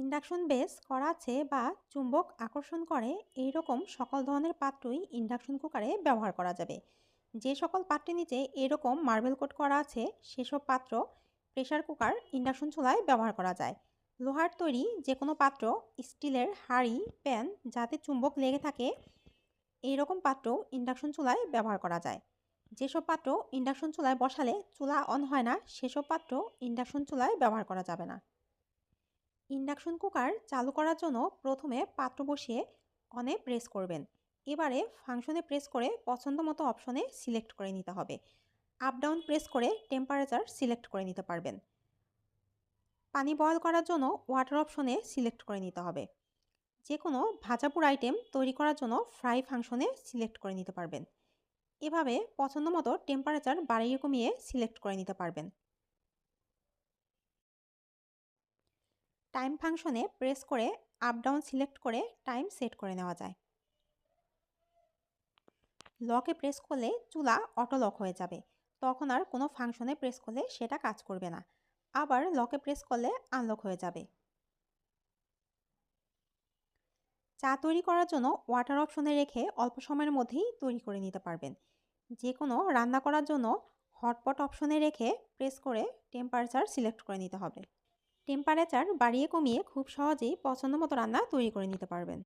Induction base করা আছে বা চুম্বক আকর্ষণ করে এই রকম সকল ধরনের পাত্রই ইন্ডাকশন কুকারে ব্যবহার করা যাবে। যে সকল পাত্রের নিচে এরকম মার্বেল কোট করা আছে, সেসব পাত্র প্রেশার কুকার ইন্ডাকশন চুলায় ব্যবহার করা যায়। লোহার তৈরি যে কোনো পাত্র, স্টিলের হাঁড়ি, প্যান যাতে চুম্বক লেগে থাকে এই রকম পাত্র ইন্ডাকশন চুলায় ব্যবহার করা যায়। যেসব পাত্র ইন্ডাকশন চুলায় বসালে চুলা অন হয় না, সেসব পাত্র ইন্ডাকশন চুলায় ব্যবহার করা যাবে না। ইন্ডাকশন কুকার চালু করার জন্য প্রথমে পাত্র বসিয়ে অনে প্রেস করবেন। এবারে ফাংশনে প্রেস করে পছন্দ মতো অপশনে সিলেক্ট করে নিতে হবে। আপ ডাউন প্রেস করে টেম্পারেচার সিলেক্ট করে নিতে পারবেন। পানি বয়ল করার জন্য ওয়াটার অপশনে সিলেক্ট করে নিতে হবে। যে কোনো ভাজাপুর আইটেম তৈরি করার জন্য ফ্রাই ফাংশনে সিলেক্ট করে নিতে পারবেন। এভাবে পছন্দ মতো টেম্পারেচার বাড়িয়ে কমিয়ে সিলেক্ট করে নিতে পারবেন। টাইম ফাংশনে প্রেস করে আপ ডাউন সিলেক্ট করে টাইম সেট করে নেওয়া যায়। লকে প্রেস করলে চুলা অটো লক হয়ে যাবে। তখন আর কোনো ফাংশনে প্রেস করলে সেটা কাজ করবে না। আবার লকে প্রেস করলে আনলক হয়ে যাবে। চা তৈরি করার জন্য ওয়াটার অপশনে রেখে অল্প সময়ের মধ্যেই তৈরি করে নিতে পারবেন। যে কোনো রান্না করার জন্য হটপট অপশনে রেখে প্রেস করে টেম্পারেচার সিলেক্ট করে নিতে হবে। টেম্পারেচার বাড়িয়ে কমিয়ে খুব সহজেই পছন্দ মতো রান্না তৈরি করে নিতে পারবেন।